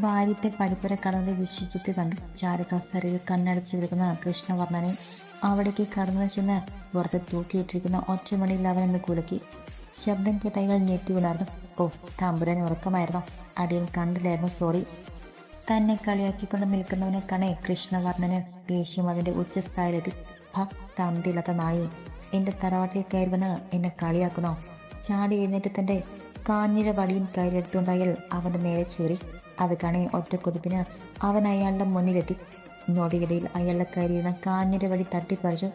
വാര്യത്തെ പടിപ്പുര കടന്ന് വിശ്വജിത്ത് കണ്ടു. ചാരുകസരയിൽ കണ്ണടച്ച് കിടക്കുന്ന കൃഷ്ണവർണനെ അവിടേക്ക് കടന്നു ചെന്ന് പുറത്ത് തൂക്കിയിട്ടിരിക്കുന്ന ഒറ്റമണിയിൽ അവനെന്ന് കുലുക്കി. ശബ്ദം കേട്ട അയാൾ ഞെട്ടി ഉണർന്നു. ഓ തമ്പുരാൻ ഉറക്കമായിരുന്നു? അടിയൻ കണ്ടില്ലായിരുന്നു? സോറി. തന്നെ കളിയാക്കിക്കൊണ്ട് നിൽക്കുന്നവനെ കണേ കൃഷ്ണവർണന് ദേഷ്യം അതിന്റെ ഉച്ചസ്ഥായിലെത്തി. ഭ തന്തില്ലാത്ത നായി എന്റെ തറവാട്ടിൽ കയറി വന്ന് എന്നെ കളിയാക്കുന്നോ? ചാടി എഴുന്നേറ്റ് തന്റെ കാഞ്ഞിര വടിയും കയ്യിലെടുത്തുകൊണ്ട് അയാൾ അവന്റെ നേരെ ചേറി. അത് കണേ ഒറ്റക്കുതിപ്പിന് അവൻ അയാളുടെ മുന്നിലെത്തി. ഞൊടിയിടയിൽ അയാളുടെ കരിയുന്ന കാഞ്ഞിര വഴി തട്ടിപ്പറിച്ചു.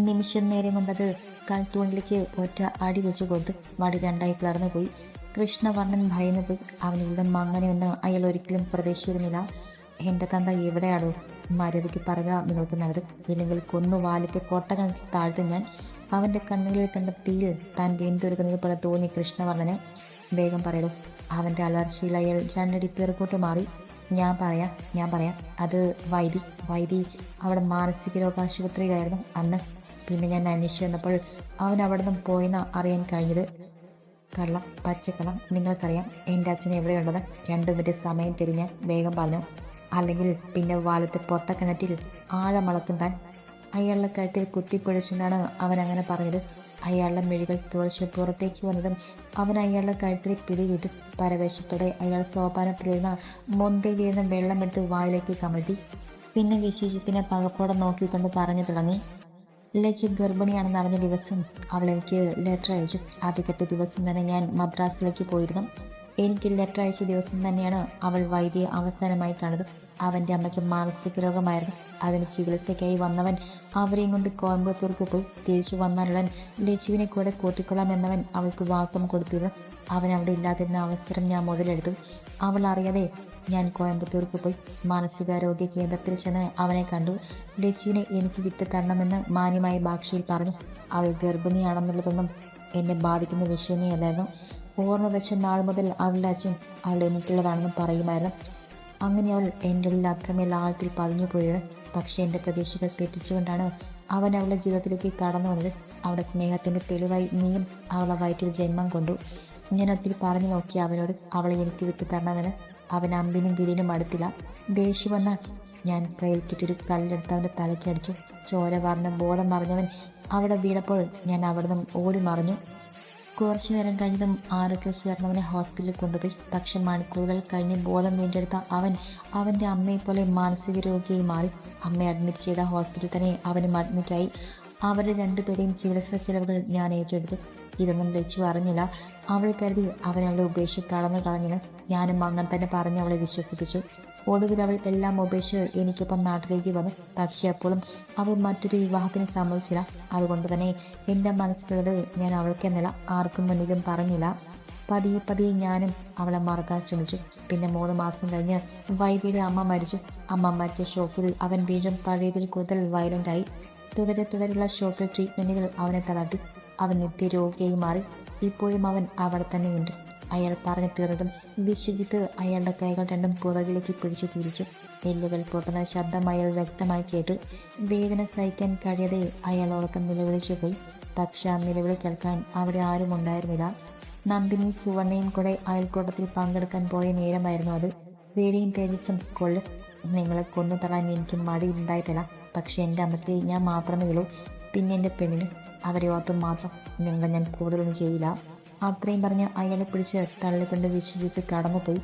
നിമിഷം നേരം കൊണ്ടത് കൽത്തൂണിലേക്ക് ഒറ്റ അടി വെച്ചു കൊടുത്തു വടി രണ്ടായി പിളർന്നു പോയി കൃഷ്ണവർണൻ ഭയന്നു പോയി. അവനിവിടെ മങ്ങനെയൊന്ന് അയാൾ ഒരിക്കലും പ്രതീക്ഷിച്ചിരുന്നില്ല. എന്റെ തന്ത എവിടെയാണോ മരവിക്ക് പറയുക നിങ്ങൾക്ക് നല്ലത്. ഇല്ലെങ്കിൽ കൊന്നു വാലിക്ക് കണിച്ച് താഴ്ത്തു ഞാൻ. അവന്റെ കണ്ണുകളിൽ കണ്ട തീയിൽ താൻ വീണ്ടൊരുക്കുന്നത് പോലെ തോന്നി കൃഷ്ണവർണന്. വേഗം പറയൂ അവന്റെ അലർച്ചയിൽ അയാൾ രണ്ടടി പിറകോട്ട് മാറി. ഞാൻ പറയാം ഞാൻ പറയാം. അത് വൈദി വൈദി അവിടെ മാനസിക രോഗാശുപത്രിയിലായിരുന്നു അന്ന്. പിന്നെ ഞാൻ അന്വേഷിച്ചു വന്നപ്പോൾ അവൻ അവിടെ നിന്ന് പോയെന്ന് അറിയാൻ കഴിഞ്ഞത്. കള്ളം പച്ചക്കള്ളം. നിങ്ങൾക്കറിയാം എന്റെ അച്ഛൻ എവിടെയുള്ളത്? രണ്ടു മിനിറ്റ് സമയം തിരിഞ്ഞ് വേഗം പറഞ്ഞു. അല്ലെങ്കിൽ പിന്നെ വാലത്തെ പൊട്ടക്കിണറ്റിൽ ആഴമളക്കും താൻ അയാളുടെ കഴുത്തിൽ കുത്തിപ്പൊഴിച്ചുകൊണ്ടാണ് അവൻ അങ്ങനെ പറഞ്ഞത്. അയാളുടെ മെഴികൾ തുളച്ച് പുറത്തേക്ക് വന്നതും അവൻ അയാളുടെ കഴുത്തിൽ പിടിവിട്ട് പരവേശത്തോടെ അയാൾ സോപാനത്തിലിരുന്ന മൊന്തയിലിരുന്ന വെള്ളമെടുത്ത് വായിലേക്ക് കമഴ്ത്തി. പിന്നെ വിശേഷത്തിനെ പകപ്പോടെ നോക്കിക്കൊണ്ട് പറഞ്ഞു തുടങ്ങി. ലജ്ജ ഗർഭിണിയാണെന്ന് അറിഞ്ഞ ദിവസം അവൾ എനിക്ക് ലെറ്റർ അയച്ചു. ആദ്യഘട്ട ദിവസം തന്നെ ഞാൻ മദ്രാസിലേക്ക് പോയിരുന്നു. എനിക്ക് ലെറ്റർ അയച്ച ദിവസം തന്നെയാണ് അവൾ വൈദ്യയെ അവസാനമായി കാണുന്നത്. അവന്റെ അമ്മയ്ക്ക് മാനസിക രോഗമായിരുന്നു. അതിന് ചികിത്സയ്ക്കായി വന്നവൻ അവരെയും കൊണ്ട് കോയമ്പത്തൂർക്ക് പോയി. തിരിച്ചു വന്നാലുടൻ ലച്ചുവിനെ കൂടെ കൂട്ടിക്കൊള്ളാമെന്നവൻ അവൾക്ക് വാക്കം കൊടുത്തിരുന്നു. അവൻ അവിടെ ഇല്ലാതിരുന്ന അവസരം ഞാൻ മുതലെടുത്തു. അവൾ അറിയാതെ ഞാൻ കോയമ്പത്തൂർക്ക് പോയി. മാനസികാരോഗ്യ കേന്ദ്രത്തിൽ ചെന്ന് അവനെ കണ്ടു. ലച്ചുവിനെ എനിക്ക് വിട്ടു തരണമെന്ന് മാന്യമായ ഭാഷയിൽ പറഞ്ഞു. അവൾ ഗർഭിണിയാണെന്നുള്ളതൊന്നും എന്നെ ബാധിക്കുന്ന വിഷയമേ അല്ലായിരുന്നു. ഓർമ്മ വെച്ച നാൾ മുതൽ അവളുടെ അച്ഛൻ അവൾ എനിക്കുള്ളതാണെന്ന് പറയുമായിരുന്നു. അങ്ങനെ അവൾ എന്റെ ഉള്ളിൽ അത്രമേൽ ആഴത്തിൽ പതിഞ്ഞു പോയത് പക്ഷേ എന്റെ പ്രതീക്ഷകൾ തെറ്റിച്ചുകൊണ്ടാണ് അവൻ അവളുടെ ജീവിതത്തിലേക്ക് കടന്നു വന്നത്. അവളുടെ സ്നേഹത്തിന്റെ തെളിവായി നീയും അവളെ വയറ്റിൽ ജന്മം കൊണ്ടു. ഞാൻ ഒത്തിരി പറഞ്ഞു നോക്കി അവനോട്. അവളെ എനിക്ക് വിട്ടു തരണമെന്ന് അവൻ അമ്പിനും വിരിനും അടുത്തില്ല ദേഷ്യം വന്നാൽ ഞാൻ കയ്യിൽ കിട്ടൊരു കല്ലെടുത്ത് അവന്റെ തലയ്ക്കടിച്ചു ചോര വാർന്ന ബോധം മറിഞ്ഞവൻ അവിടെ വീണപ്പോൾ ഞാൻ അവിടെ നിന്നും ഓടി മറിഞ്ഞു. കുറച്ചു നേരം കഴിഞ്ഞതും ആരൊക്കെ ചേർന്നവനെ ഹോസ്പിറ്റലിൽ കൊണ്ടുപോയി. പക്ഷെ മണിക്കൂറുകൾ കഴിഞ്ഞ് ബോധം വീണ്ടെടുത്ത അവൻ അവന്റെ അമ്മയെ പോലെ മാനസിക രോഗിയായി മാറി. അമ്മയെ അഡ്മിറ്റ് ചെയ്ത ഹോസ്പിറ്റലിൽ തന്നെ അവനും അഡ്മിറ്റായി അവരുടെ രണ്ടുപേരെയും ചികിത്സാ ചെലവുകൾ ഞാൻ ഏറ്റെടുത്തു. ഇതൊന്നും ലച്ചു അറിഞ്ഞില്ല. അവൾ കരുതി അവനവളെ ഉപേക്ഷിച്ച് കടന്നു കളഞ്ഞെന്ന് ഞാനും അങ്ങനെ തന്നെ പറഞ്ഞ് അവളെ വിശ്വസിപ്പിച്ചു. ഒടുവിൽ അവൾ എല്ലാം ഉപേക്ഷിച്ച് എനിക്കൊപ്പം നാട്ടിലേക്ക് വന്നു. പക്ഷെ അപ്പോഴും അവൾ മറ്റൊരു വിവാഹത്തിന് സമ്മതിച്ചില്ല. അതുകൊണ്ട് തന്നെ എന്റെ മനസ്സിലുള്ളത് ഞാൻ അവൾക്കെന്നല്ല ആർക്കും മുന്നിലും പറഞ്ഞില്ല. പതിയെ പതിയെ ഞാനും അവളെ മറക്കാൻ ശ്രമിച്ചു. പിന്നെ മൂന്ന് മാസം കഴിഞ്ഞ് വൈദ്യയുടെ അമ്മ മരിച്ചു. അമ്മ മരിച്ച ഷോക്കിൽ അവൻ വീണ്ടും പഴയതിൽ കൂടുതൽ വയലന്റായി തുടരെ തുടരെയുള്ള ഷോക്കിൽ ട്രീറ്റ്മെന്റുകൾ അവനെ തളർത്തി. അവൻ നിത്യരോഗിയായി മാറി. ഇപ്പോഴും അവൻ അവിടെ തന്നെയുണ്ട്. അയാൾ പറഞ്ഞു തീർന്നതും വിശ്വജിത്ത് അയാളുടെ കൈകൾ രണ്ടും പുറകിലേക്ക് പിടിച്ചു തിരിച്ചു. എല്ലുകൾ പൊട്ടുന്ന ശബ്ദം അയാൾ വ്യക്തമായി കേട്ടു. വേദന സഹിക്കാൻ കഴിയാതെ അയാൾ ഉറക്കം നിലവിളിച്ചു പോയി. പക്ഷെ ആ നിലവിളി കേൾക്കാൻ അവിടെ ആരും ഉണ്ടായിരുന്നില്ല. നന്ദിനി സുവർണയും കൂടെ അയൽക്കൂട്ടത്തിൽ പങ്കെടുക്കാൻ പോയ നേരമായിരുന്നു അത്. വേടിയും തേജസ്സും സ്കൂളിൽ നിങ്ങളെ കൊന്നു തള്ളാൻ എനിക്ക് മടി ഉണ്ടായിട്ടില്ല. പക്ഷെ എന്റെ അമ്മയ്ക്ക് ഞാൻ മാത്രമേ ഉള്ളൂ. പിന്നെ എന്റെ പെണ്ണിന് അവരെ ഓർത്തും മാത്രം നിങ്ങളെ ഞാൻ കൂടുതലൊന്നും ചെയ്യില്ല. അത്രയും പറഞ്ഞ് അയാളെ പിടിച്ച് തള്ളിക്കൊണ്ട് വിശ്വജിത്ത് കടന്നുപോയി.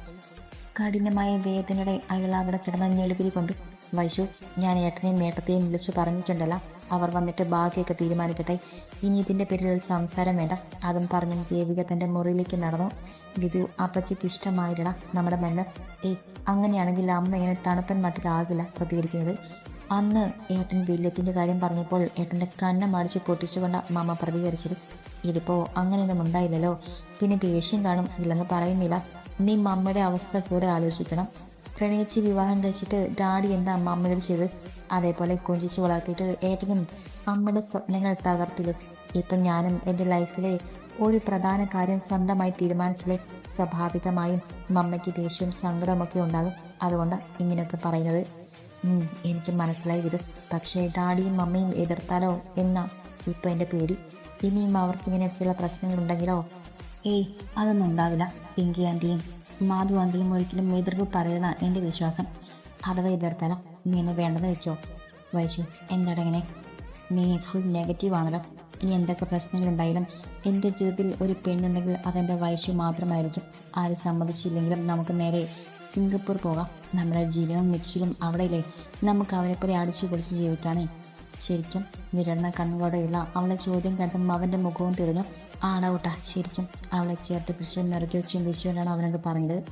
കഠിനമായ വേദനയുടെ അയാൾ അവിടെ കിടന്ന ഞെളിപിരി കൊണ്ട് വൈശു ഞാൻ ഏട്ടനെയും മേട്ടത്തെയും വിളിച്ചു പറഞ്ഞിട്ടുണ്ടല്ലോ. അവർ വന്നിട്ട് ബാക്കിയൊക്കെ തീരുമാനിക്കട്ടെ. ഇനി ഇതിന്റെ പേരിൽ ഒരു സംസാരം വേണ്ട. അതും പറഞ്ഞ് ദേവിക തന്റെ മുറിയിലേക്ക് നടന്നു. വിധു അപ്പച്ചയ്ക്ക് ഇഷ്ടമായില്ലടാ നമ്മുടെ ബന്ധം ഏയ് അങ്ങനെയാണെങ്കിൽ അമ്മ ഇങ്ങനെ തണുപ്പൻ മട്ടിലാകില്ല പ്രതികരിക്കുന്നത്. അന്ന് ഏട്ടൻ വില്യത്തിന്റെ കാര്യം പറഞ്ഞപ്പോൾ ഏട്ടന്റെ കന്നം അടിച്ച് പൊട്ടിച്ചുകൊണ്ട് മാമ പ്രതികരിച്ചത് ഇതിപ്പോൾ അങ്ങനെയൊന്നും ഉണ്ടായില്ലല്ലോ. പിന്നെ ദേഷ്യം കാണും ഇല്ലെന്ന് പറയുന്നില്ല. നീ മമ്മയുടെ അവസ്ഥ കൂടെ ആലോചിക്കണം. പ്രണയിച്ച് വിവാഹം കഴിച്ചിട്ട് ഡാഡി എന്താ മമ്മയോട് ചെയ്ത് അതേപോലെ കൊഞ്ചിച്ച് വളർത്തിയിട്ട് ഏട്ടനും അമ്മയുടെ സ്വപ്നങ്ങൾ തകർത്തിൽ ഇപ്പം ഞാനും എന്റെ ലൈഫിലെ ഒരു പ്രധാന കാര്യം സ്വന്തമായി തീരുമാനിച്ചാലേ സ്വാഭാവികമായും മമ്മയ്ക്ക് ദേഷ്യവും സങ്കടമൊക്കെ ഉണ്ടാകും. അതുകൊണ്ട് ഇങ്ങനെയൊക്കെ പറയുന്നത്. എനിക്ക് മനസ്സിലായി ഇത് പക്ഷേ ഡാഡിയും മമ്മിയും എതിർത്താലോ എന്ന? ഇപ്പം എന്റെ പേടി. ഇനിയും അവർക്ക് ഇങ്ങനെയൊക്കെയുള്ള പ്രശ്നങ്ങളുണ്ടെങ്കിലോ? ഏയ് അതൊന്നും ഉണ്ടാവില്ല പിങ്കി ആന്റിയും മാധു അങ്കിളും ഒരിക്കലും എതിർപ്പ് പറയുന്ന എന്റെ വിശ്വാസം. അഥവാ എതിർത്താലോ നീ എന്നെ വേണ്ടെന്ന് വെച്ചോ? വൈശു എന്താണ് ഇങ്ങനെ നീ ഫുൾ നെഗറ്റീവ് ആണല്ലോ. ഇനി എന്തൊക്കെ പ്രശ്നങ്ങളുണ്ടായാലും എന്റെ ജീവിതത്തിൽ ഒരു പെണ്ണുണ്ടെങ്കിൽ അതെന്റെ വൈശു മാത്രമായിരിക്കും. ആരും സമ്മതിച്ചില്ലെങ്കിലും നമുക്ക് നേരെ സിംഗപ്പൂർ പോകാം. നമ്മുടെ ജീവനും മിക്സിലും അവിടെയില്ലേ? നമുക്ക് അവരെപ്പോലെ അടിച്ചു പൊളിച്ച് ജീവിക്കാനേ. ശരിക്കും വിരർന്ന കണ്ണുകളോടെയുള്ള അവളെ ചോദ്യം കണ്ടപ്പോൾ അവന്റെ മുഖവും തിരിഞ്ഞു. ആടൗട്ട ശരിക്കും അവളെ ചേർത്ത് പിടിച്ച് നിറയ്ക്കോ ചിന്തിച്ചുകൊണ്ടാണ് അവനോട് പറഞ്ഞത്.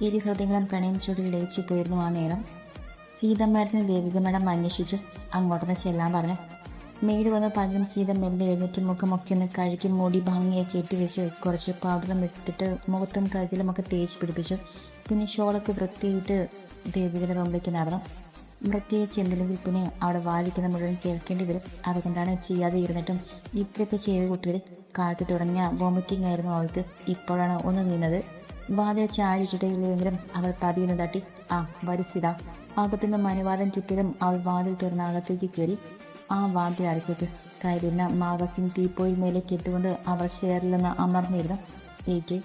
ഇരു ഹൃദയങ്ങളും പ്രണയം ചൂടിൽ ലയിച്ചു പോയിരുന്നു ആ നേരം. സീതമ്മേടത്തിന് ദേവികമേടം അന്വേഷിച്ചു. അങ്ങോട്ടൊന്ന് ചെല്ലാൻ പറഞ്ഞു. മെയ്ഡ് വന്ന് പാചകം സീത മെല്ലെ എഴുന്നേറ്റ് മുഖമൊക്കെ ഒന്ന് കഴുകി മൂടി ഇട്ട് വെച്ച് കുറച്ച് പൗഡറും എടുത്തിട്ട് മുഖത്തും കഴുകിലുമൊക്കെ തേച്ച് പിടിപ്പിച്ചു. പിന്നെ ഷോളൊക്കെ വൃത്തിയിട്ട് ദേവികയുടെ മുമ്പിലേക്ക് നടന്നു വൃത്തിയെ ചെന്നില്ലെങ്കിൽ പിന്നെ അവിടെ വാലിക്കുന്ന മുഴുവൻ കേൾക്കേണ്ടി വരും. അതുകൊണ്ടാണ് ചെയ്യാതെ ഇരുന്നിട്ടും ഇത്രയൊക്കെ ചെയ്ത് കുട്ടികൾ കാലത്ത് തുടങ്ങിയ വോമിറ്റിംഗ് ആയിരുന്നു അവൾക്ക്. ഇപ്പോഴാണ് ഒന്ന് നിന്നത്. വാതിൽ ചാരിച്ചിട്ടില്ലെങ്കിലും അവൾ പതിയെന്ന് തട്ടി ആ വരിസിത അകത്തുനിന്ന് മനുവാദം കിട്ടിയതും അവൾ വാതിൽ തുറന്ന് അകത്തേക്ക് കയറി. ആ വാതിൽ അടിച്ചിട്ട് കയ്യിലിരുന്ന മാഗസിൻ ടീപ്പോയിൽ മേലെ കെട്ടുകൊണ്ട് അവർ ചെയറിൽ നിന്ന് അമർന്നിരുന്നു. എനിക്ക്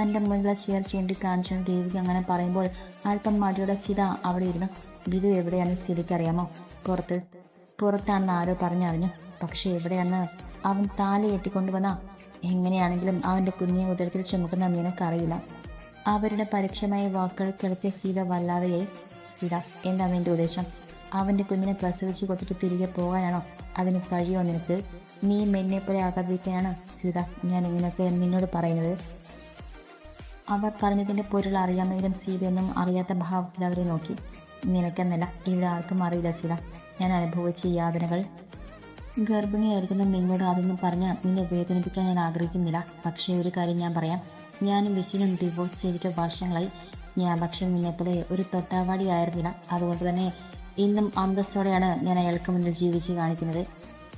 തന്റെ മുന്നിലുള്ള ചെയർ ചൂണ്ടി കാണിച്ചു ദേവിക അങ്ങനെ പറയുമ്പോൾ അല്പം മടിയുടെ സ്ഥിത അവിടെ ഇരുന്നു. വിധു എവിടെയാണ് സ്ഥിതിക്ക് അറിയാമോ പുറത്ത്. പുറത്താണെന്ന് ആരോ പറഞ്ഞറിഞ്ഞു. പക്ഷേ എവിടെയാണ് അവൻ താലി കെട്ടിക്കൊണ്ടുവന്ന എങ്ങനെയാണെങ്കിലും അവന്റെ കുഞ്ഞിനെ ഉദരത്തിൽ ചുമക്കുന്ന നിനക്കറിയില്ല. അവരുടെ പരോക്ഷമായ വാക്കുകൾ കിളക്കിയ സീത വല്ലാതെയായി. സീത എന്താണ് നിന്റെ ഉദ്ദേശം? അവന്റെ കുഞ്ഞിനെ പ്രസവിച്ച് കൊടുത്തിട്ട് തിരികെ പോകാനാണോ? അതിന് കഴിയോ നിനക്ക്? നീ മെന്നെ പോലെ ആകാതിരിക്കാനാണ്? സീത ഞാൻ ഇങ്ങനെയൊക്കെ നിന്നോട് പറയുന്നത്. അവർ പറഞ്ഞതിന്റെ പൊരുൾ അറിയാമെങ്കിലും സീതയൊന്നും അറിയാത്ത ഭാവത്തിൽ അവരെ നോക്കി. നിനക്കെന്നല്ല ഇവിടെ ആർക്കും അറിയില്ല സീത. ഞാൻ അനുഭവിച്ച യാതനകൾ. ഗർഭിണിയായിരിക്കുന്ന നിന്നോട് അതൊന്നും പറഞ്ഞ് നിന്നെ വേദനിപ്പിക്കാൻ ഞാൻ ആഗ്രഹിക്കുന്നില്ല. പക്ഷേ ഒരു കാര്യം ഞാൻ പറയാം. ഞാനും വിഷുവിനും ഡിവോഴ്സ് ചെയ്തിട്ട് വർഷങ്ങളായി. ഞാൻ പക്ഷേ നിന്നെപ്പോലെ ഒരു തൊട്ടാവാടി ആയിരുന്നില്ല. അതുകൊണ്ട് തന്നെ ഇന്നും അന്തസ്സോടെയാണ് ഞാൻ അയാൾക്ക് മുന്നിൽ ജീവിച്ച് കാണിക്കുന്നത്.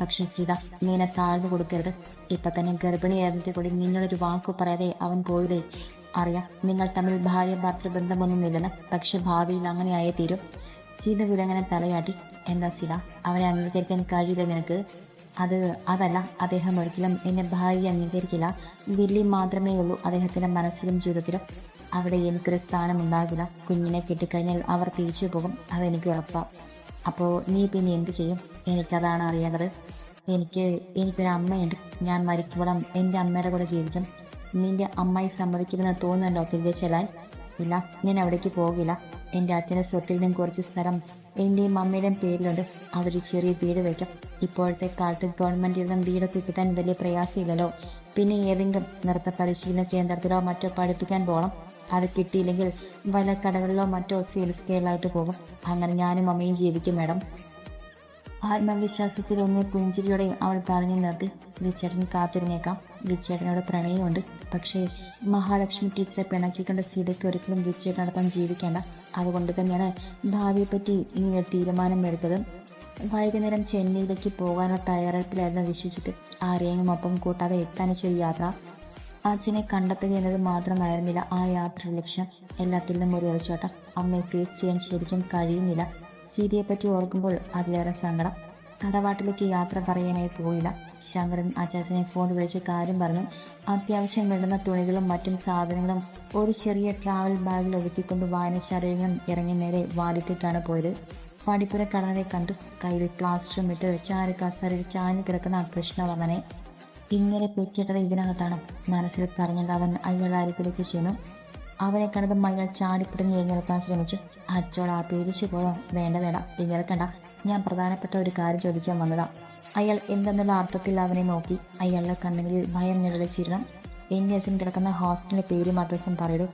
പക്ഷെ സീത നീനെ താഴ്ന്നു കൊടുക്കരുത്. ഇപ്പൊ തന്നെ ഗർഭിണിയായിരുന്നിട്ട് കൂടി നിങ്ങളൊരു വാക്കു പറയാതെ അവൻ പോയില്ലേ? അറിയാം നിങ്ങൾ തമ്മിൽ ഭാര്യ ഭർത്തൃ ബന്ധമൊന്നുമില്ലെന്ന്. പക്ഷെ ഭാവിയിൽ അങ്ങനെയായേ തീരും. സീത വിലങ്ങനെ തലയാട്ടി. എന്താ സീത അവനെ അംഗീകരിക്കാൻ കഴിയില്ല നിനക്ക്? അത് അതല്ല അദ്ദേഹം ഒരിക്കലും എന്നെ ഭാര്യ അംഗീകരിക്കില്ല. വില്ലി മാത്രമേ ഉള്ളൂ അദ്ദേഹത്തിന്റെ മനസ്സിലും ജീവിതത്തിലും. അവിടെ എനിക്കൊരു സ്ഥാനം ഉണ്ടാകില്ല കുഞ്ഞിനെ കിട്ടിക്കഴിഞ്ഞാൽ അവർ തിരിച്ചു പോകും. അതെനിക്ക് ഉറപ്പാണ് അപ്പോൾ നീ പിന്നെ എന്ത് ചെയ്യും? എനിക്കതാണ് അറിയേണ്ടത്. എനിക്ക് എനിക്കൊരു അമ്മയുണ്ട്. ഞാൻ മരിക്കുമ്പോഴും എന്റെ അമ്മയുടെ കൂടെ ജീവിക്കും. നിന്റെ അമ്മായി സമ്മതിക്കുമെന്ന് തോന്നുന്നുണ്ടോ തിരികെ ഇല്ല ഞാൻ അവിടേക്ക് പോകില്ല. എന്റെ അച്ഛന്റെ സ്വത്തിൽ നിന്നും കുറച്ച് സ്ഥലം എന്റെയും അമ്മയുടെയും പേരിലുണ്ട്. അവിടെ ഒരു ചെറിയ വീട് വയ്ക്കാം ഇപ്പോഴത്തെ കാലത്ത് ഗവൺമെന്റിൽ നിന്നും വീടൊക്കെ കിട്ടാൻ വലിയ പ്രയാസമില്ലല്ലോ. പിന്നെ ഏതെങ്കിലും നൃത്ത പരിശീലന കേന്ദ്രത്തിലോ മറ്റോ പഠിപ്പിക്കാൻ പോകണം. അത് കിട്ടിയില്ലെങ്കിൽ വല്ല കടകളിലോ മറ്റോ സെയിൽസ് സ്കെയിലായിട്ട് പോകും. അങ്ങനെ ഞാനും അമ്മയും ജീവിക്കും മാഡം. ആത്മവിശ്വാസത്തിൽ ഒന്ന് പുഞ്ചിരിയോടെ അവൾ പറഞ്ഞു നിർത്തി. ഗിരിച്ചേട്ടൻ കാത്തിരുന്നേക്കാം. ഗിരിച്ചേട്ടനോട് പ്രണയമുണ്ട്. പക്ഷേ മഹാലക്ഷ്മി ടീച്ചറെ പിണക്കിക്കൊണ്ട് സീതയ്ക്ക് ഒരിക്കലും ഗിരിച്ചേട്ടനോടൊപ്പം ജീവിക്കേണ്ട. അതുകൊണ്ട് തന്നെയാണ് ഭാവിയെപ്പറ്റി ഇങ്ങനെ തീരുമാനം എടുത്തത് വൈകുന്നേരം ചെന്നൈയിലേക്ക് പോകാനുള്ള തയ്യാറെടുപ്പിലായിരുന്നു വിശ്വസിച്ചിട്ട് ആരെയും ഒപ്പം കൂട്ടാതെ എത്താനും യാത്ര. അച്ഛനെ കണ്ടെത്തുക എന്നത് മാത്രമായിരുന്നില്ല ആ യാത്ര ലക്ഷ്യം. എല്ലാത്തിൽ നിന്നും ഒരു ഒളിച്ചോട്ടം അമ്മയെ ഫേസ് ചെയ്യാൻ ശരിക്കും കഴിയുന്നില്ല. സീതയെ പറ്റി ഓർക്കുമ്പോൾ അതിലേറെ സങ്കടം. തടവാട്ടിലേക്ക് യാത്ര പറയാനായി പോയില്ല. ശങ്കരൻ അച്ചാച്ചനെ ഫോൺ വിളിച്ച് കാര്യം പറഞ്ഞു. അത്യാവശ്യം വേണ്ടുന്ന തുണികളും മറ്റും സാധനങ്ങളും ഒരു ചെറിയ ട്രാവൽ ബാഗിൽ ഒതുക്കിക്കൊണ്ട് വായനശാലയിൽ നിന്നും ഇറങ്ങി നേരെ വാലിത്തേക്കാണ് പോയത്. പടിപ്പുര കടന്നതെ കണ്ടു. കയ്യിൽ ക്ലാസ് റൂം ഇട്ട് ചാരക്കാസ്തരിൽ ചാഞ്ഞു കിടക്കുന്ന കൃഷ്ണവർണനെ ഇങ്ങനെ പെറ്റിട്ടത് ഇതിനകത്താണ്. മനസ്സിൽ പറഞ്ഞുകൊണ്ട് അവൻ അയാൾ അരികിലേക്ക് ചെന്നു. അവനെ കണ്ടതും അയാൾ ചാടിപ്പിടിഞ്ഞ് എഴുന്നേൽക്കാൻ ശ്രമിച്ചു. അച്ചോൾ ആ പേടിച്ചു പോയോ വേണ്ട വേണ്ട. എഴുന്നേൽക്കണ്ട ഞാൻ പ്രധാനപ്പെട്ട ഒരു കാര്യം ചോദിക്കാൻ വന്നതാ. അയാൾ എന്തെന്നുള്ള അർത്ഥത്തിൽ അവനെ നോക്കി. അയാളുടെ കണ്ണുകളിൽ ഭയം നിഴലിച്ചിരുന്നു എന്റെ അച്ഛൻ കിടക്കുന്ന ഹോസ്റ്റലിന്റെ പേരും അഡ്രസ്സും പറയൂ.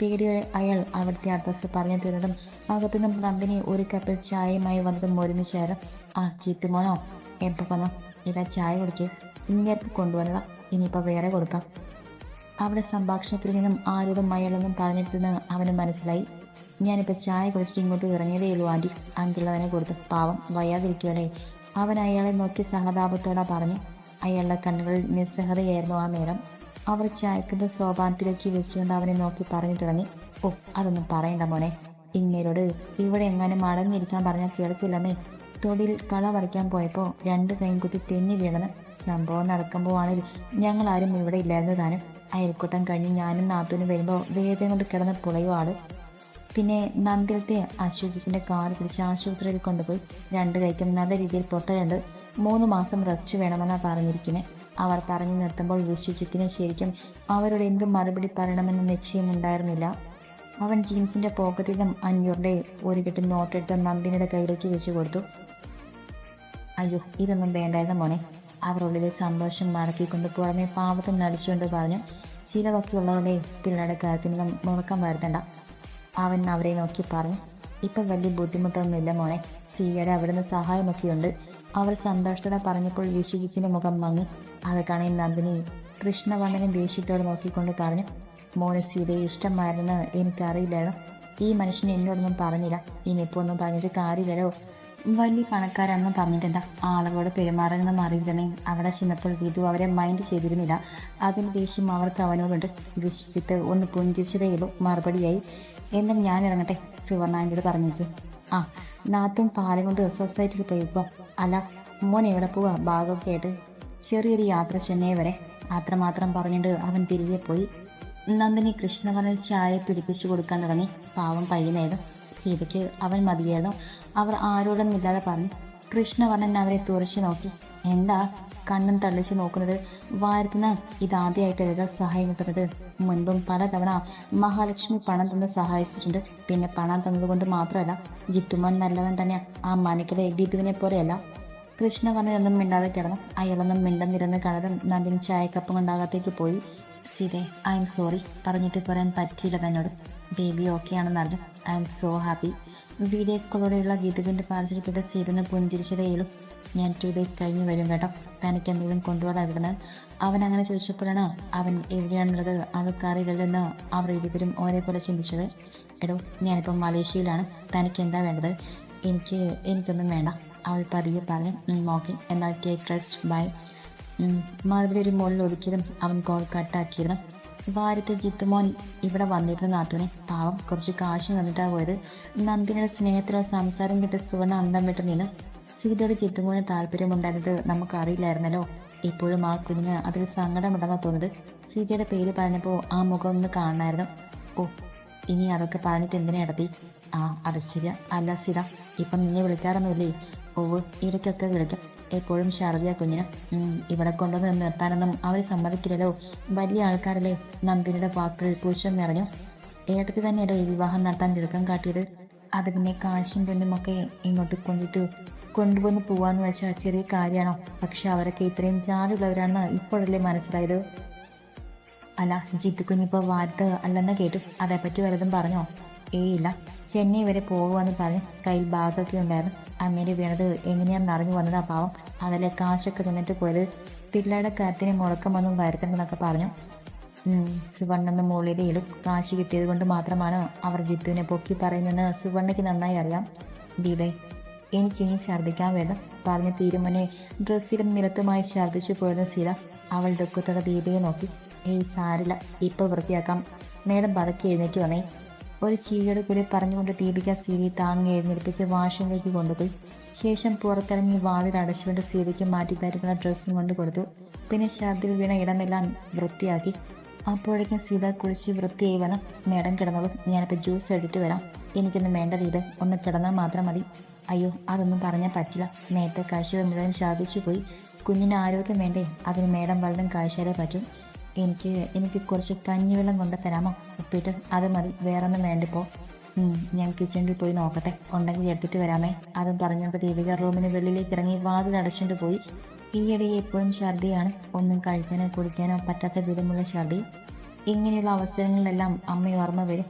പേടിയോടെ അയാൾ അവിടുത്തെ അഡ്രസ്സ് പറഞ്ഞു തരുന്നതും അകത്തുനിന്നും നന്ദിനി ഒരു കപ്പിൽ ചായയുമായി വന്നതും ഒരുമിച്ചായിരുന്നു. ആ ചീത്തുമോണോ എപ്പോൾ വന്നു? ഇതാ ചായ കുടിക്കേ. ഇങ്ങേർക്ക് കൊണ്ടുവന്നതാ ഇനിയിപ്പോൾ വേറെ കൊടുക്കാം. അവിടെ സംഭാഷണത്തിൽ നിന്നും ആരോടും അയാളൊന്നും പറഞ്ഞിട്ടെന്ന് അവന് മനസ്സിലായി. ഞാനിപ്പോൾ ചായ കുടിച്ചിട്ട് ഇങ്ങോട്ട് ഇറങ്ങിയതേ ഉള്ളൂ ആന്റി അങ്കിൾ കൊടുത്ത് പാവം വയ്യാതിരിക്കുമല്ലേ അവൻ അയാളെ നോക്കി സഹതാപത്തോടെ പറഞ്ഞു അയാളുടെ കണ്ണുകളിൽ നിസ്സഹതയായിരുന്നു ആ നേരം അവർ ചായക്കിന്റെ സോപാനത്തിലേക്ക് വെച്ചുകൊണ്ട് അവനെ നോക്കി പറഞ്ഞു തുടങ്ങി ഓ അതൊന്നും പറയണ്ട മോനെ. ഇങ്ങേരോട് ഇവിടെ എങ്ങാനും അടങ്ങിയിരിക്കാൻ പറഞ്ഞാൽ കേൾക്കില്ലെന്നേ. തൊടിയിൽ കള പറിക്കാൻ പോയപ്പോൾ രണ്ട് കൈയും കുത്തി തെന്നി വീണെന്ന് സംഭവം നടക്കുമ്പോൾ ആണെങ്കിൽ ഞങ്ങൾ ആരും ഇവിടെ ഇല്ലായിരുന്നു താനും. അയൽക്കൂട്ടം കഴിഞ്ഞ് ഞാനും നാത്തൂനും വരുമ്പോൾ വേദന കൊണ്ട് കിടന്ന് പുളയും പിന്നെ നന്ദിലത്തെ അശ്വജിത്തിന്റെ കാർ പിടിച്ച് ആശുപത്രിയിൽ കൊണ്ടുപോയി. രണ്ട് കൈക്കും നല്ല രീതിയിൽ പൊട്ടലുണ്ട്. മൂന്ന് മാസം റെസ്റ്റ് വേണമെന്നാണ് പറഞ്ഞിരിക്കുന്നത് അവർ പറഞ്ഞു നിർത്തുമ്പോൾ വിശ്വജിത്തിന് ശരിക്കും അവരോട് എന്ത് മറുപടി പറയണമെന്ന് നിശ്ചയമുണ്ടായിരുന്നില്ല അവൻ ജീൻസിന്റെ പോക്കറ്റിൽ നിന്നും അഞ്ഞൂറിന്റെ ഒരു കെട്ട് നോട്ടെടുത്ത് നന്ദിനിയുടെ കയ്യിലേക്ക് വെച്ചു കൊടുത്തു. അയ്യോ ഇതൊന്നും വേണ്ടായിരുന്നു മോനെ. അവർ ഉള്ളിലെ സന്തോഷം മടക്കിക്കൊണ്ട് പുറമെ പാവത്തിൽ നടിച്ചുകൊണ്ട് പറഞ്ഞു ചിലവൊക്കെയുള്ളവരുടെ പിള്ളേരുടെ കാര്യത്തിൽ നിന്നും മുറക്കം വരുത്തണ്ട. അവൻ അവരെ നോക്കി പറഞ്ഞു ഇപ്പം വലിയ ബുദ്ധിമുട്ടൊന്നുമില്ല മോനെ. സീയയുടെ അവിടുന്ന് സഹായമൊക്കെയുണ്ട്. അവർ സന്തോഷത്തോടെ പറഞ്ഞപ്പോൾ വിശ്വജിത്തിന്റെ മുഖം മങ്ങി. അത് കാണാൻ നന്ദിനി കൃഷ്ണവണ്ണനെ ദേഷ്യത്തോടെ നോക്കിക്കൊണ്ട് പറഞ്ഞു മോനെ സീതയെ ഇഷ്ടമായിരുന്നെന്ന് എനിക്കറിയില്ലായിരുന്നു. ഈ മനുഷ്യൻ എന്നോടൊന്നും പറഞ്ഞില്ല. ഇനിയിപ്പോൾ ഒന്നും പറഞ്ഞിട്ട് കാര്യമില്ലല്ലോ. വലിയ പണക്കാരാണെന്ന് പറഞ്ഞിട്ട് എന്താ ആളുകളോട് പെരുമാറണമെന്ന് മാറിയിരുന്നേ അവിടെ ചെന്നപ്പോൾ വിധു അവരെ മൈൻഡ് ചെയ്തിരുന്നില്ല. അതിന് ദേഷ്യം അവർക്ക് അവനോടുണ്ട്. വിശ്വസിച്ചിട്ട് ഒന്ന് പുഞ്ചിച്ചതേയുള്ളൂ. മറുപടിയായി എന്നാൽ ഞാൻ ഇറങ്ങട്ടെ സുവർണാന്റെയോട് പറഞ്ഞേക്ക് ആ നാത്തും പാലം കൊണ്ട് സൊസൈറ്റിയിൽ പോയപ്പോൾ അല്ല മോൻ എവിടെ പോവാ? ഭാഗമൊക്കെ ആയിട്ട് ചെറിയൊരു യാത്ര ചെന്നൈ വരെ. അത്രമാത്രം പറഞ്ഞിട്ട് അവൻ തിരികെ പോയി. നന്ദിനി കൃഷ്ണവർണൻ ചായ പിടിപ്പിച്ചു കൊടുക്കാൻ തുടങ്ങി. പാവം പയ്യനായിരുന്നു. സീതയ്ക്ക് അവൻ മതിയായിരുന്നു. അവർ ആരോടൊന്നില്ലാതെ പറഞ്ഞു. കൃഷ്ണവർണൻ അവരെ തുറച്ചു നോക്കി. എന്താ കണ്ണും തള്ളിച്ചു നോക്കുന്നത്? വാരത്തിന് ഇതാദ്യമായിട്ടല്ല സഹായം കിട്ടുന്നത്. മുൻപും പലതവണ മഹാലക്ഷ്മി പണം തന്ന് സഹായിച്ചിട്ടുണ്ട്. പിന്നെ പണം തന്നതുകൊണ്ട് മാത്രമല്ല ജിത്തുമോൻ നല്ലവൻ തന്നെയാണ് ആ മണിക്കലെ ബിദുവിനെ പോലെയല്ല. കൃഷ്ണവർണനൊന്നും മിണ്ടാതെ കിടന്നു. അയാളൊന്നും മിണ്ടെന്നിരുന്ന് കണതും നല്ല ചായക്കപ്പം കൊണ്ടാകത്തേക്ക് പോയി. സീതേ ഐ എം സോറി. പറഞ്ഞിട്ട് പറയാൻ പറ്റിയില്ല തന്നോട്. ബേബി ഓക്കെ ആണെന്ന് അറിഞ്ഞു. I am so happy. Video കോളോടെയുള്ള ഗീതുവിന്റെ പാചകത്തിന്റെ സീതെന്ന് പുഞ്ചിരിച്ചതേയുള്ളൂ ഞാൻ ടു ഡേയ്സ് കഴിഞ്ഞ് വരും കേട്ടോ. തനിക്ക് എന്തെങ്കിലും കൊണ്ടുപോകാൻ അവിടെ അവൻ അങ്ങനെ ചോദിച്ചപ്പോഴാണ് അവൻ എവിടെയാണുള്ളത് അവൾക്കറിയില്ലല്ലെന്ന് അവർ ഇരുവരും ഒരേപോലെ ചിന്തിച്ചത്. എടോ ഞാനിപ്പോൾ മലേഷ്യയിലാണ്. തനിക്ക് എന്താ വേണ്ടത്? എനിക്ക് എനിക്കൊന്നും വേണ്ട. അവൾ പതിയെ പറഞ്ഞു ഓക്കെ. എന്നാൽ ടേക്ക് റെസ്റ്റ് ബൈ മറുപടി ഒരു മുകളിൽ ഒതുക്കിയതും അവൻ കോൾ കട്ടാക്കിയിരുന്നു വാരത്തെ ജിത്തുമോൻ ഇവിടെ വന്നിരുന്ന നാത്തുവിനെ പാവം കുറച്ച് കാശ് തന്നിട്ടാ പോയത്. നന്ദിനിയുടെ സ്നേഹത്തിലോ സംസാരം കിട്ടിയ സുവർണ അന്തം വിട്ട് നിന്ന് സീതയുടെ ജിത്തുമോന് താല്പര്യമുണ്ടായിരുന്നത് നമുക്കറിയില്ലായിരുന്നല്ലോ. ഇപ്പോഴും ആ കുഞ്ഞിന് അതിൽ സങ്കടമുണ്ടെന്നാ തോന്നുന്നത്. സീതയുടെ പേര് പറഞ്ഞപ്പോൾ ആ മുഖം ഒന്ന് കാണണമായിരുന്നു. ഓ ഇനി അതൊക്കെ പറഞ്ഞിട്ട് എന്തിനാ ഇടത്തി? ആ അത് ശരിയാ. അല്ല സീത ഇപ്പം നിന്നെ വിളിക്കാറൊന്നുമില്ലേ? ഓവ് ഇടയ്ക്കൊക്കെ വിളിക്കും. എപ്പോഴും ഷാർജ കുഞ്ഞിന് ഇവിടെ കൊണ്ടുവന്ന് നിർത്താനൊന്നും അവർ സമ്മതിക്കില്ലല്ലോ. വലിയ ആൾക്കാരല്ലേ? നന്ദിനിയുടെ വാക്കുകൾ പുരുഷൻ നിറഞ്ഞു. ഏട്ടത്തി തന്നെയല്ലേ ഈ വിവാഹം നടത്താൻ തിടുക്കം കാട്ടിയത്? അത് പിന്നെ കാശും പെണ്ണും ഒക്കെ ഇങ്ങോട്ട് കൊണ്ടിട്ട്. കൊണ്ടുവന്ന് പോവാന്ന് വെച്ചാൽ ചെറിയ കാര്യമാണോ? പക്ഷെ അവരൊക്കെ ഇത്രയും ചാടുള്ളവരാണെന്ന് ഇപ്പോഴല്ലേ മനസ്സിലായത്? അല്ല ജിത്തു കുഞ്ഞിപ്പോൾ വാർത്ത അല്ലെന്ന് കേട്ടു. അതേപ്പറ്റി വല്ലതും പറഞ്ഞോ? ഏയ് ഇല്ല ചെന്നൈ വരെ പോകുമെന്ന് പറഞ്ഞ് കയ്യിൽ ബാഗൊക്കെ ഉണ്ടായിരുന്നു. അങ്ങനെ വീണത് എങ്ങനെയാണെന്ന് അറിഞ്ഞു വന്നതാ പാവം. അതിലെ കാശൊക്കെ തിന്നിട്ട് പോയത്. പിള്ളേരുടെ കാര്യത്തിന് മുടക്കമൊന്നും വരുത്തണ്ടെന്നൊക്കെ പറഞ്ഞു. സുവർണെന്ന് മുകളിലെ ഇടും. കാശ് കിട്ടിയത് കൊണ്ട് മാത്രമാണ് അവർ ജിത്തുവിനെ പൊക്കി പറയുന്നതെന്ന് സുവർണയ്ക്ക് നന്നായി അറിയാം. ദീപേ എനിക്കിനി ഛർദ്ദിക്കാൻ വേണ്ട. പറഞ്ഞ തീരുമനെ ഡ്രസ്സിലും നിലത്തുമായി ഛർദ്ദിച്ചു പോയിരുന്ന സീല അവൾ ദുഃഖത്തോടെ ദീപയെ നോക്കി. ഏയ് സാരില്ല ഇപ്പോൾ വൃത്തിയാക്കാം. മേഡം പതുക്കെ എഴുന്നേറ്റ് വന്നേ. ഒരു ചീകയുടെ കൂടി പറഞ്ഞുകൊണ്ട് ദീപിക സീതി താങ്ങി എഴുന്നേൽപ്പിച്ച് വാഷിംഗിലേക്ക് കൊണ്ടുപോയി. ശേഷം പുറത്തിറങ്ങി വാതിൽ അടച്ചുകൊണ്ട് സീതയ്ക്ക് മാറ്റി തരുന്ന ഡ്രസ്സും കൊണ്ട് കൊടുത്തു. പിന്നെ ഛർദിൽ വീണ ഇടമെല്ലാം വൃത്തിയാക്കി. അപ്പോഴേക്കും സീത കുളിച്ച് വൃത്തിയായി വന്ന് മേടം കിടന്നതും ഞാനിപ്പോൾ ജ്യൂസ് എടുത്തിട്ട് വരാം. എനിക്കൊന്നും വേണ്ട ദീപ ഒന്ന് കിടന്നാൽ മാത്രം മതി. അയ്യോ അതൊന്നും പറഞ്ഞാൽ പറ്റില്ല. നേരത്തെ കഴിച്ചത് മുഴുവൻ ശാദിച്ചു പോയി. കുഞ്ഞിന് ആരോഗ്യം വേണ്ടേ? അതിന് മേടം വലുതും കഴിച്ചാലേ പറ്റും. എനിക്ക് എനിക്ക് കുറച്ച് കഞ്ഞിവെള്ളം കൊണ്ട് തരാമോ? ഉപ്പിട്ട് അത് മതി. വേറൊന്നും വേണ്ടിപ്പോ ഞാൻ കിച്ചണിൽ പോയി നോക്കട്ടെ. ഉണ്ടെങ്കിൽ എടുത്തിട്ട് വരാമേ. അതും പറഞ്ഞുകൊണ്ട് ദീപിക റൂമിന് വെളിയിലേക്ക് ഇറങ്ങി വാതിൽ അടച്ചുകൊണ്ട് പോയി. ഈയിടെ എപ്പോഴും ഛർദിയാണ്. ഒന്നും കഴിക്കാനോ കുടിക്കാനോ പറ്റാത്ത വിധമുള്ള ഛർദി. ഇങ്ങനെയുള്ള അവസരങ്ങളിലെല്ലാം അമ്മ ഓർമ്മ വരും.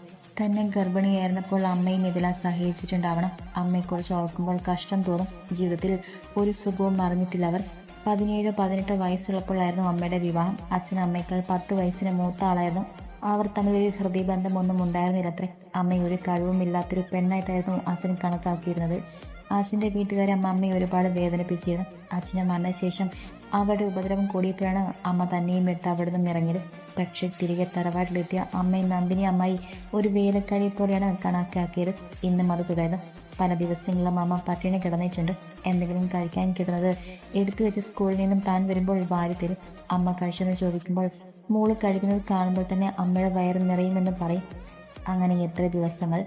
തന്നെ ഗർഭിണിയായിരുന്നപ്പോൾ അമ്മയും ഇതെല്ലാം സഹിച്ചിട്ടുണ്ടാവണം അമ്മയെക്കുറിച്ച് ഓർക്കുമ്പോൾ കഷ്ടം തോന്നും. ജീവിതത്തിൽ ഒരു സുഖവും അറിഞ്ഞിട്ടില്ല അവർ. പതിനേഴ് പതിനെട്ട് വയസ്സുള്ളപ്പോഴായിരുന്നു അമ്മയുടെ വിവാഹം. അച്ഛനും അമ്മയ്ക്കാൾ പത്ത് വയസ്സിന് മൂത്ത ആളായിരുന്നു. അവർ തമ്മിൽ ഒരു ഹൃദയബന്ധമൊന്നും ഉണ്ടായിരുന്നില്ലത്രേ അമ്മ ഒരു കഴിവുമില്ലാത്തൊരു പെണ്ണായിട്ടായിരുന്നു അച്ഛൻ കണക്കാക്കിയിരുന്നത്. അച്ഛന്റെ വീട്ടുകാരെ അമ്മ അമ്മയെ ഒരുപാട് വേദനിപ്പിച്ചിരുന്നു. അച്ഛന്റെ മരണശേഷം അവരുടെ ഉപദ്രവം കൂടിയപ്പോഴാണ് അമ്മ തന്നെയും എടുത്ത് അവിടെ നിന്നും ഇറങ്ങിയത്. പക്ഷേ തിരികെ തറവാട്ടിലെത്തിയ അമ്മയും നന്ദിനി അമ്മായി ഒരു വേലക്കാരിയെ പോലെയാണ് കണക്കാക്കിയത്. ഇന്നും അത് തുടരുന്നു. പല ദിവസങ്ങളിലും അമ്മ പട്ടിണി കിടന്നിട്ടുണ്ട്. എന്തെങ്കിലും കഴിക്കാൻ കിട്ടുന്നത് എടുത്തു വെച്ച് സ്കൂളിൽ നിന്നും താൻ വരുമ്പോൾ വാരി തരും അമ്മ കഴിച്ചെന്ന് ചോദിക്കുമ്പോൾ മോൾ കഴിക്കുന്നത് കാണുമ്പോൾ തന്നെ അമ്മയുടെ വയറ് നിറയുമെന്ന് പറയും. അങ്ങനെ എത്ര ദിവസങ്ങൾ.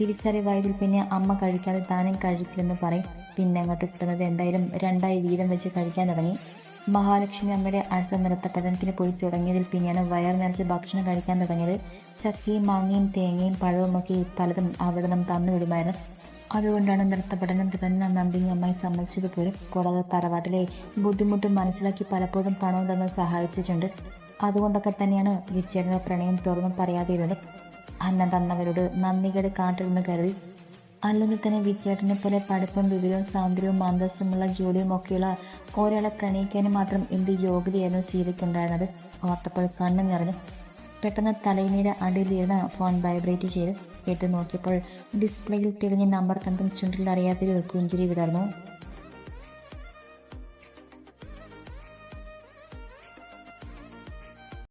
തിരിച്ചറിവായതിൽ പിന്നെ അമ്മ കഴിക്കാതെ താനും കഴിക്കില്ലെന്ന് പറയും. പിന്നെ അങ്ങോട്ട് കിട്ടുന്നത് എന്തായാലും രണ്ടായി വീതം വെച്ച് കഴിക്കാൻ തുടങ്ങി. മഹാലക്ഷ്മി അമ്മയുടെ അടുത്ത നൃത്ത പഠനത്തിന് പോയി തുടങ്ങിയതിൽ പിന്നെയാണ് വയർ നിറച്ച് ഭക്ഷണം കഴിക്കാൻ തുടങ്ങിയത്. ചക്കയും മാങ്ങയും തേങ്ങയും പഴവുമൊക്കെ പലതും അവിടെ നിന്നും തന്നു വിടുമായിരുന്നു. അതുകൊണ്ടാണ് നൃത്ത പഠനം തുടർന്ന് നന്ദിനി അമ്മായി സമ്മതിച്ചതുപോലെ കൂടാതെ തറവാട്ടിലെ ബുദ്ധിമുട്ടും മനസ്സിലാക്കി പലപ്പോഴും പണവും തന്നെ സഹായിച്ചിട്ടുണ്ട്. അതുകൊണ്ടൊക്കെ തന്നെയാണ് വിച്ചേട്ടന്റെ പ്രണയം തുറന്നും പറയാതെ ഇരുന്നത് അന്നം തന്നവരോട് നന്ദികേട് കാട്ടില്ലെന്ന് കരുതി. അല്ലെങ്കിൽ തന്നെ വിച്ചേട്ടനെ പോലെ പഠിപ്പും വിവരവും സൗന്ദര്യവും അന്തസ്സുമുള്ള ജോലിയും ഒക്കെയുള്ള ഒരാളെ പ്രണയിക്കാനും മാത്രം എന്ത് യോഗ്യതയായിരുന്നു സീതയ്ക്കുണ്ടായിരുന്നത്? ഓർത്തപ്പോൾ കണ്ണു നിറഞ്ഞു. പെട്ടെന്ന് തലയിനീര അടിയിലിരുന്ന് ഫോൺ വൈബ്രേറ്റ് ചെയ്ത് കേട്ട് നോക്കിയപ്പോൾ ഡിസ്പ്ലേയിൽ തെളിഞ്ഞ നമ്പർ കണ്ടും ചുണ്ടിൽ അറിയാത്തൊരു പുഞ്ചിരി വിടർന്നു